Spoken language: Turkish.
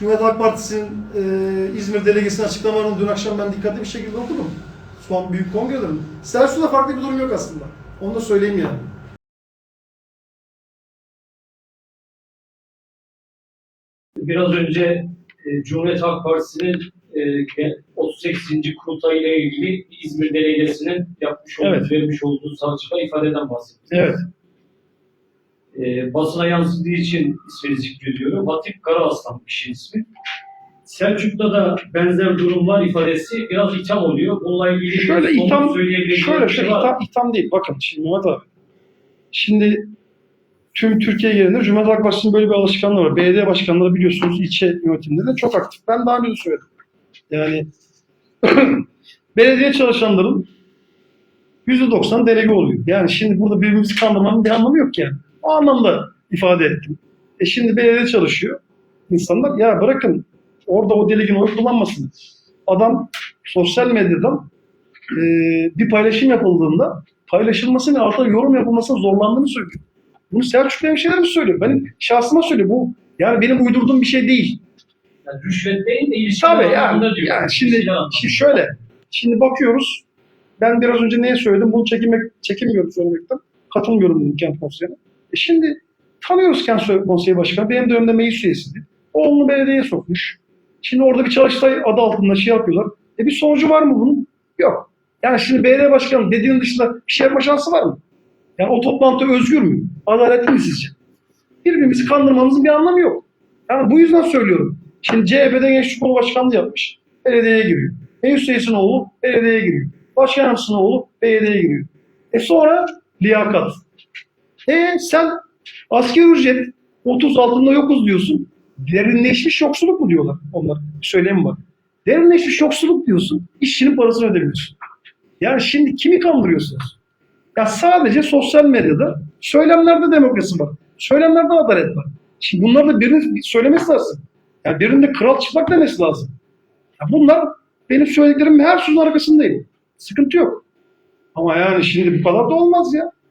Cumhuriyet Halk Partisi'nin e, İzmir delegesinin açıklamalarını dün akşam ben dikkatli bir şekilde okudum. Son büyük kongrelerin. Selçuk'ta farklı bir durum yok aslında. Onu da söyleyeyim yani. Biraz önce e, Cumhuriyet Halk Partisi'nin e, 38. kurultayı ile ilgili İzmir Delegesinin yapmış olduğu, Evet. vermiş olduğu savcılığa ifadeden bahsettik. Evet. E, basına yansıdığı için ismini zikrediyorum. Hatip Karaaslan kişinin ismi. Selçuk'ta da benzer durumlar ifadesi biraz itham oluyor. Bununla ilgili Şöyle itham, şöyle şey şöyle var. itham, itham değil. Bakın şimdi Mehmet abi. Şimdi tüm Türkiye genelinde Cumhuriyet Halk Partisi'nin böyle bir alışkanlığı var. Belediye başkanları biliyorsunuz ilçe yönetiminde de çok aktif. Ben daha önce söyledim. Yani belediye çalışanların %90 delege oluyor. Yani şimdi burada birbirimizi kandırmanın bir anlamı yok yani. O anlamda ifade ettim. E şimdi belediye çalışıyor. İnsanlar ya bırakın orada o delegin oy kullanmasın. Adam sosyal medyadan e, bir paylaşım yapıldığında paylaşılmasını altına yorum yapılmasına zorlandığını söylüyor. Bunu Selçuk hemşehriler mi söylüyor? Benim şahsıma söylüyor. Bu yani benim uydurduğum bir şey değil. Yani rüşvet değil de ilişkiler Tabii yani, diyor. yani şimdi, anlamında. şimdi şöyle. Şimdi bakıyoruz. Ben biraz önce neye söyledim? Bunu çekinmek, çekinmiyorum söylemekten. Katılmıyorum dedim kent konseyine. E şimdi tanıyoruz kent konseyi başkanı. Benim dönemde meclis üyesiydi. Oğlunu belediyeye sokmuş. Şimdi orada bir çalıştay adı altında şey yapıyorlar. E bir sonucu var mı bunun? Yok. Yani şimdi belediye başkanı dediğinin dışında bir şey yapma şansı var mı? Yani o toplantı özgür mü? Adaletli mi sizce? Birbirimizi kandırmamızın bir anlamı yok. Yani bu yüzden söylüyorum. Şimdi CHP'de Gençlik Kolu Başkanlığı yapmış. Belediyeye giriyor. Meclis üyesinin oğlu belediyeye giriyor. Başkan oğlu belediyeye giriyor. E sonra liyakat. E sen asgari ücret 30 altında yokuz diyorsun. Derinleşmiş yoksulluk mu diyorlar onlar? Söylemi var. Derinleşmiş yoksulluk diyorsun. İşçinin parasını ödemiyorsun. Yani şimdi kimi kandırıyorsunuz? Ya sadece sosyal medyada söylemlerde demokrasi var. Söylemlerde adalet var. Şimdi bunları da birinin söylemesi lazım. Yani birinin de kral çıplak demesi lazım. Ya bunlar benim söylediklerimin her sözün arkasındayım. Sıkıntı yok. Ama yani şimdi bu kadar da olmaz ya.